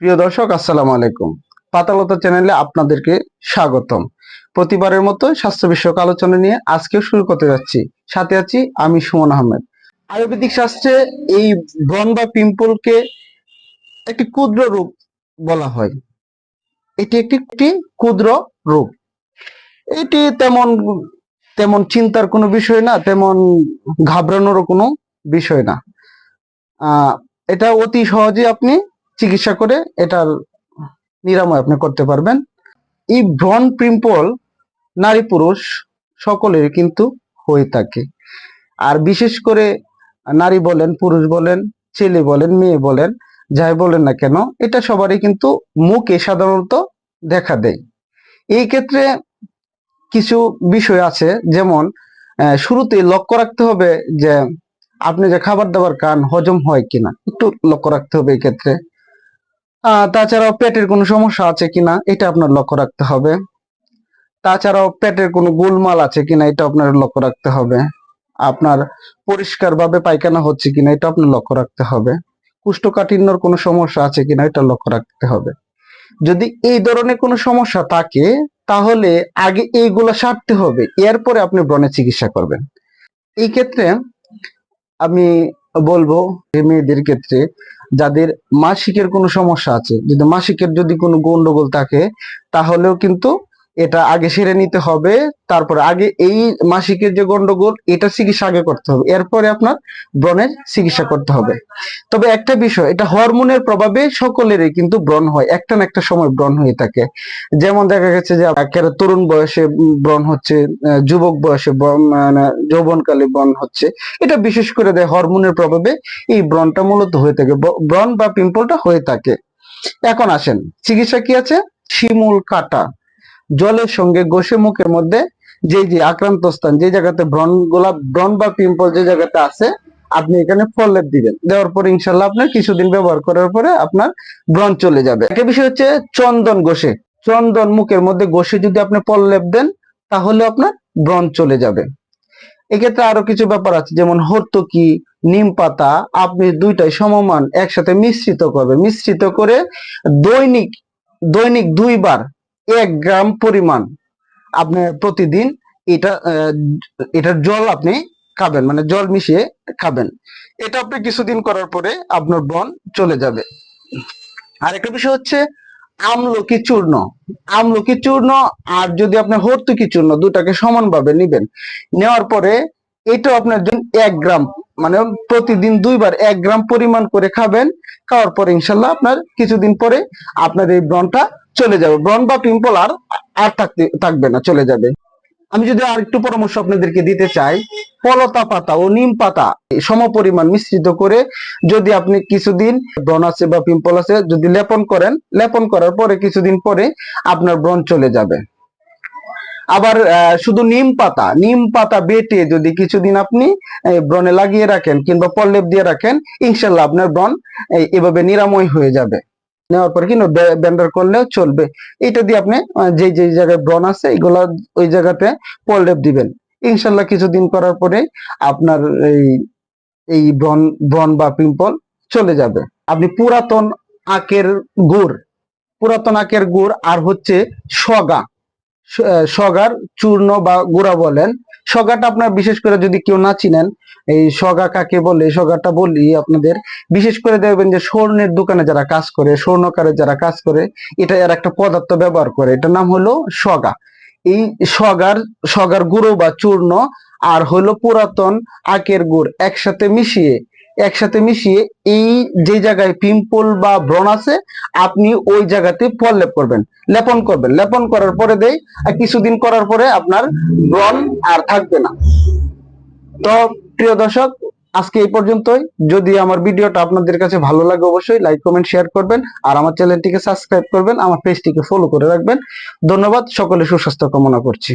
প্রিয় দর্শক, আসসালামু আলাইকুম। পাতালতা চ্যানেলে আপনাদেরকে স্বাগতম। প্রতিবারের মতো স্বাস্থ্য বিষয়ক আলোচনা নিয়ে আজকেও শুরু করতে যাচ্ছি। সাথে আছি আমি সুমন আহমেদ। আয়ুর্বেদিক শাস্ত্রে এই ব্রণ বা পিম্পলকে একটি ক্ষুদ্র রূপ বলা হয়। এটি একটি একটি ক্ষুদ্র রূপ এটি তেমন তেমন চিন্তার কোনো বিষয় না, তেমন ঘাবড়ানোরও কোনো বিষয় না। এটা অতি সহজে আপনি চিকিৎসা করে এটার নিরাময় আপনি করতে পারবেন। এই ব্রণ পিম্পল নারী পুরুষ সকলের কিন্তু হয়ে থাকে। আর বিশেষ করে নারী বলেন পুরুষ বলেন ছেলে বলেন মেয়ে বলেন যাই বলেন না কেন এটা সবারই কিন্তু মুখে সাধারণত দেখা দেয়। এই ক্ষেত্রে কিছু বিষয় আছে যেমন শুরুতে লক্ষ্য রাখতে হবে যে আপনি যে খাবার দাবার কান হজম হয় কিনা একটু লক্ষ্য রাখতে হবে এই ক্ষেত্রে। আহ, তাছাড়াও পেটের কোনো সমস্যা আছে কিনা, এটা আপনার লক্ষ্য রাখতে হবে। তাছাড়াও পেটের কোনো গোলমাল আছে কিনা, এটা আপনার লক্ষ্য রাখতে হবে। আপনার পরিষ্কারভাবে পায়খানা হচ্ছে কিনা, এটা আপনার লক্ষ্য রাখতে হবে। কুষ্ঠকাঠিন্যর কোনো সমস্যা আছে কিনা, এটা লক্ষ্য রাখতে হবে। যদি এই ধরনের কোনো সমস্যা থাকে, তাহলে আগে এইগুলো সারতে হবে, এরপরে আপনি ব্রণের চিকিৎসা করবেন। এই ক্ষেত্রে আমি বলব মেয়েদের ক্ষেত্রে যাদের মাসিকের কোনো সমস্যা আছে, যদি মাসিকের যদি কোনো গন্ডগোল থাকে, তাহলেও কিন্তু এটা আগে সেরে নিতে হবে, তারপরে আগে এই মাসিকের যে গন্ডগোল, এটা চিকিৎসা আগে করতে হবে। এরপরে আপনার ব্রণের চিকিৎসা করতে হবে। তবে একটা বিষয়, এটা হরমোনের প্রভাবে সকলেরই কিন্তু ব্রণ হয়, একটা না একটা সময় ব্রণ হয়ে থাকে। যেমন দেখা গেছে যে একেবারে তরুণ বয়সে ব্রণ হচ্ছে যুবক বয়সে মানে যৌবনকালে ব্রণ হচ্ছে, এটা বিশেষ করে দেয় হরমোনের প্রভাবে এই ব্রণটা মূলত হয়ে থাকে ব্রণ বা পিম্পলটা হয়ে থাকে। এখন আসেন, চিকিৎসা কি আছে? শিমুল কাটা। জলের সঙ্গে ঘষে মুখের মধ্যে যে যে আক্রান্ত স্থান, যে জায়গাতে ব্রণ গোলা ব্রণ বা পিম্পল যে জায়গাতে আছে, আপনি এখানে ফললেপ দিবেন। দেওয়ার পরে ইনশাল্লাহ আপনার কিছুদিন ব্যবহার করার পরে আপনার ব্রণ চলে যাবে। একটা বিষয় হচ্ছে চন্দন ঘষে চন্দন মুখের মধ্যে ঘষে যদি আপনি পল্লেপ দেন, তাহলে আপনার ব্রণ চলে যাবে। এক্ষেত্রে আরও কিছু ব্যাপার আছে, যেমন হর্তকি, নিম পাতা, আপনি দুইটাই সমমান একসাথে মিশ্রিত করবে মিশ্রিত করে দৈনিক দৈনিক দুইবার এক গ্রাম পরিমাণ আপনি প্রতিদিন এটা এটার জল আপনি খাবেন মানে জল মিশিয়ে খাবেন। এটা আপনি কিছুদিন করার পরে আপনার বন চলে যাবে। আরেকটা বিষয় হচ্ছে আমলকি চূর্ণ। আমলকি চূর্ণ আর যদি আপনি হর্তুকি চূর্ণ দুটাকে সমানভাবে নিবেন, নেওয়ার পরে এটা আপনার জন্য এক গ্রাম মানে প্রতিদিন দুইবার এক গ্রাম পরিমাণ করে খাবেন। খাওয়ার পরে ইনশাল্লাহ আপনার কিছুদিন পরে আপনার এই ব্রণটা চলে যাবে। ব্রণ বা পিম্পল আর আর থাকতে, থাকবে না, চলে যাবে। আমি যদি আর একটু পরামর্শ আপনাদেরকে দিতে চাই, পলতা পাতা ও নিম পাতা সম পরিমাণ মিশ্রিত করে যদি আপনি কিছুদিন ব্রণ আছে বা পিম্পল আছে, যদি লেপন করেন, লেপন করার পরে কিছুদিন পরে আপনার ব্রণ চলে যাবে। আবার শুধু নিম পাতা নিম পাতা বেটে যদি কিছুদিন আপনি ব্রণে লাগিয়ে রাখেন কিংবা পল্লেপ দিয়ে রাখেন, ইনশাল্লাহ আপনার ব্রণ এভাবে নিরাময় হয়ে যাবে। নেওয়ার পরে কিন্তু ব্যান্ডার করলেও চলবে। এটা দিয়ে আপনি যে যে জায়গায় ব্রণ আছে, এগুলা ওই জায়গাতে পল্লেপ দিবেন। ইনশাল্লাহ কিছুদিন করার পরে আপনার এই এই ব্রণ ব্রণ বা পিম্পল চলে যাবে। আপনি পুরাতন আখের গুড়, পুরাতন আখের গুড় আর হচ্ছে সগা। সগার চূর্ণ বা গুড়া বলেন। সগাটা আপনার বিশেষ করে যদি কেউ না চিনেন এই সগা কাকে বলে, এই সগাটা বলি আপনাদের বিশেষ করে দেখবেন যে স্বর্ণের দোকানে যারা কাজ করে, স্বর্ণকারে যারা কাজ করে এটা এর একটা পদার্থ ব্যবহার করে। এটার নাম হলো সগা। এই সগার সগার গুঁড়ো বা চূর্ণ আর হলো পুরাতন আখের গুড় একসাথে মিশিয়ে একসাথে মিশিয়ে এই যে জায়গায় পিম্পল বা ব্রণ আছে, আপনি ওই জায়গাতে প্রলেপ করবেন, লেপন করবেন। লেপন করার পরে দেয় আর কিছুদিন করার পরে আপনার ব্রণ আর থাকবে না। তো প্রিয় দর্শক, আজকে এই পর্যন্তই। যদি আমার ভিডিওটা আপনাদের কাছে ভালো লাগে, অবশ্যই লাইক কমেন্ট শেয়ার করবেন। আর আমার চ্যানেলটিকে সাবস্ক্রাইব করবেন, আমার পেজটিকে ফলো করে রাখবেন। ধন্যবাদ, সকলে সুস্বাস্থ্য কামনা করছি।